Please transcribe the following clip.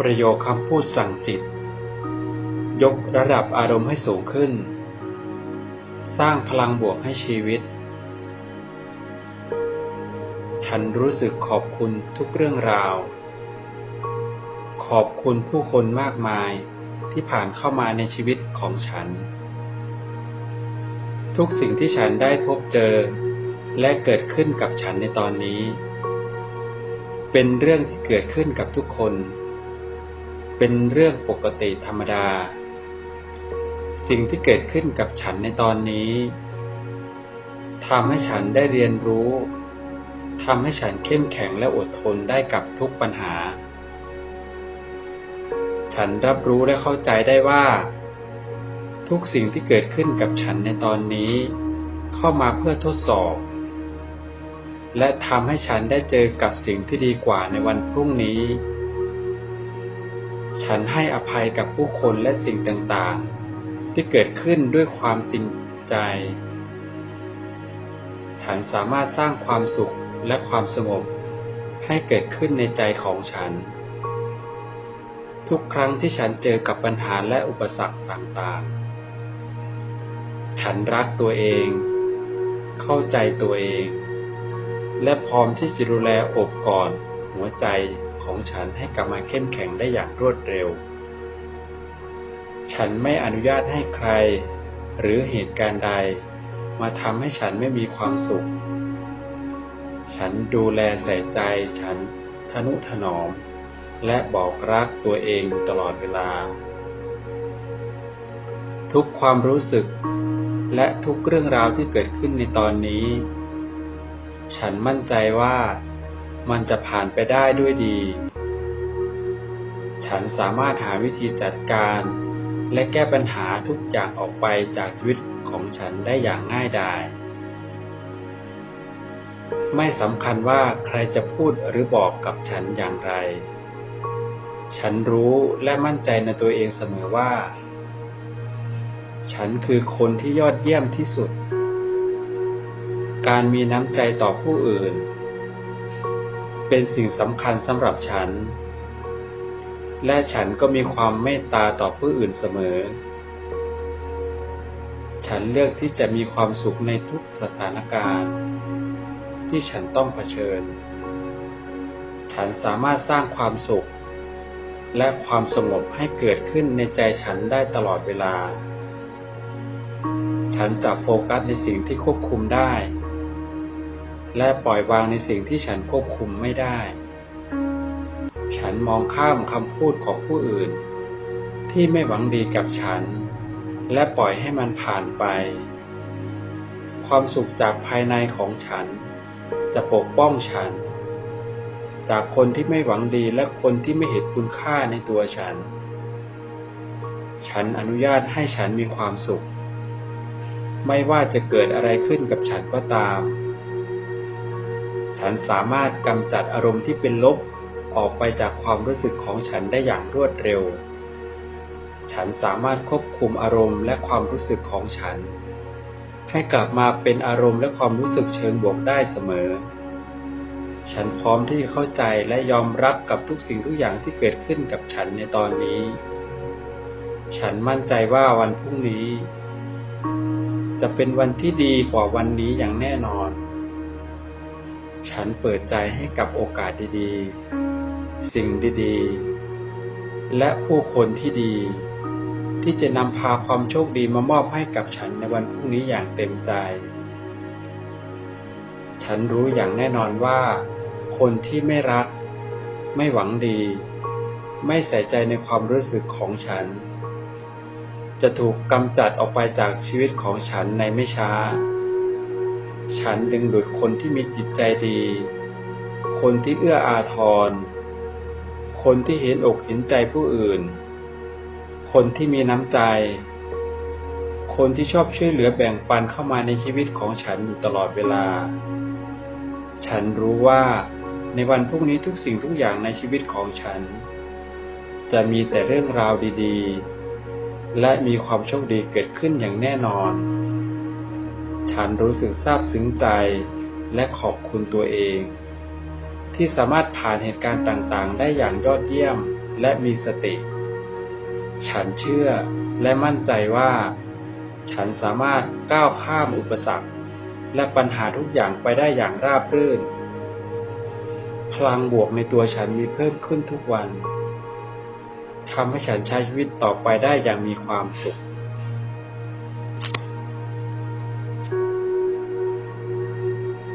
ประโยคคำพูดสั่งจิต ยกระดับอารมณ์ให้สูงขึ้น สร้างพลังบวกให้ชีวิต ฉันรู้สึกขอบคุณทุกเรื่องราว ขอบคุณผู้คนมากมายที่ผ่านเข้ามาในชีวิตของฉัน ทุกสิ่งที่ฉันได้พบเจอ และเกิดขึ้นกับฉันในตอนนี้ เป็นเรื่องที่เกิดขึ้นกับทุกคน เป็นเรื่องปกติธรรมดา สิ่งที่เกิดขึ้นกับฉันในตอนนี้ทำให้ฉันได้เรียนรู้ทำให้ฉันเข้มแข็งและอดทนได้กับทุกปัญหา ฉันรับรู้และเข้าใจได้ว่า ทุกสิ่งที่เกิดขึ้นกับฉันในตอนนี้ เข้ามาเพื่อทดสอบ และทำให้ฉันได้เจอกับสิ่งที่ดีกว่าในวันพรุ่งนี้ ฉันให้อภัยกับผู้คนและสิ่งต่างๆ ที่เกิดขึ้นด้วยความจริงใจ ฉันสามารถสร้างความสุขและความสงบให้เกิดขึ้นในใจของฉัน ทุกครั้งที่ฉันเจอกับปัญหาและอุปสรรคต่างๆ ฉันรักตัวเอง เข้าใจตัวเอง และพร้อมที่จะดูแลอบกอดหัวใจ ของฉันให้กลับมาเข้มแข็งได้อย่างรวดเร็ว ฉันไม่อนุญาตให้ใคร หรือเหตุการณ์ใด มาทำให้ฉันไม่มีความสุข ฉันดูแลใส่ใจฉันทนุถนอม และบอกรักตัวเองตลอดเวลา ทุกความรู้สึกและทุกเรื่องราวที่เกิดขึ้นในตอนนี้ ฉันมั่นใจว่า มันจะผ่านไปได้ด้วยดี ฉันสามารถหาวิธีจัดการ และแก้ปัญหาทุกอย่างออกไปจากชีวิตของฉันได้อย่างง่ายดาย ไม่สำคัญว่าใครจะพูดหรือบอกกับฉันอย่างไร ฉันรู้และมั่นใจในตัวเองเสมอว่า ฉันคือคนที่ยอดเยี่ยมที่สุด การมีน้ำใจต่อผู้อื่น เป็นสิ่งสำคัญสำหรับฉัน และฉันก็มีความเมตตาต่อผู้อื่นเสมอ ฉันเลือกที่จะมีความสุขในทุกสถานการณ์ ที่ฉันต้องเผชิญ ฉันสามารถสร้างความสุข และความสงบให้เกิดขึ้นในใจฉันได้ตลอดเวลา ฉันจะโฟกัสในสิ่งที่ควบคุมได้ และปล่อยวางในสิ่งที่ฉันควบคุมไม่ได้ ฉันมองข้ามคำพูดของผู้อื่น ที่ไม่หวังดีกับฉัน และปล่อยให้มันผ่านไป ความสุขจากภายในของฉัน จะปกป้องฉัน จากคนที่ไม่หวังดีและคนที่ไม่เห็นคุณค่าในตัวฉัน ฉันอนุญาตให้ฉันมีความสุข ไม่ว่าจะเกิดอะไรขึ้นกับฉันก็ตาม ฉันสามารถกำจัดอารมณ์ที่เป็นลบออกไปจากความรู้สึกของฉันได้อย่างรวดเร็ว ฉันสามารถควบคุมอารมณ์และความรู้สึกของฉัน ให้กลับมาเป็นอารมณ์และความรู้สึกเชิงบวกได้เสมอ ฉันพร้อมที่จะเข้าใจและยอมรับกับทุกสิ่งทุกอย่างที่เกิดขึ้นกับฉันในตอนนี้ ฉันมั่นใจว่าวันพรุ่งนี้ จะเป็นวันที่ดีกว่าวันนี้อย่างแน่นอน ฉันเปิดใจให้กับโอกาสดีๆ สิ่งดีๆ และผู้คนที่ดี ที่จะนำพาความโชคดีมามอบให้กับฉันในวันพรุ่งนี้อย่างเต็มใจ ฉันรู้อย่างแน่นอนว่า คนที่ไม่รัก ไม่หวังดี ไม่ใส่ใจในความรู้สึกของฉัน จะถูกกำจัดออกไปจากชีวิตของฉันในไม่ช้า ฉันดึงดูดคนที่มีจิตใจดี คนที่เอื้ออาทร คนที่เห็นอกเห็นใจผู้อื่น คนที่มีน้ำใจ คนที่ชอบช่วยเหลือแบ่งปันเข้ามาในชีวิตของฉันอยู่ตลอดเวลา ฉันรู้ว่าในวันพรุ่งนี้ทุกสิ่งทุกอย่างในชีวิตของฉัน จะมีแต่เรื่องราวดีๆ และมีความโชคดีเกิดขึ้นอย่างแน่นอน ฉันรู้สึกซาบซึ้งใจ และขอบคุณตัวเอง ที่สามารถผ่านเหตุการณ์ต่างๆ ได้อย่างยอดเยี่ยมและมีสติ ฉันเชื่อและมั่นใจว่า ฉันสามารถก้าวข้ามอุปสรรค และปัญหาทุกอย่างไปได้อย่างราบรื่น พลังบวกในตัวฉันมีเพิ่มขึ้นทุกวันทำให้ฉันใช้ชีวิตต่อไปได้อย่างมีความสุข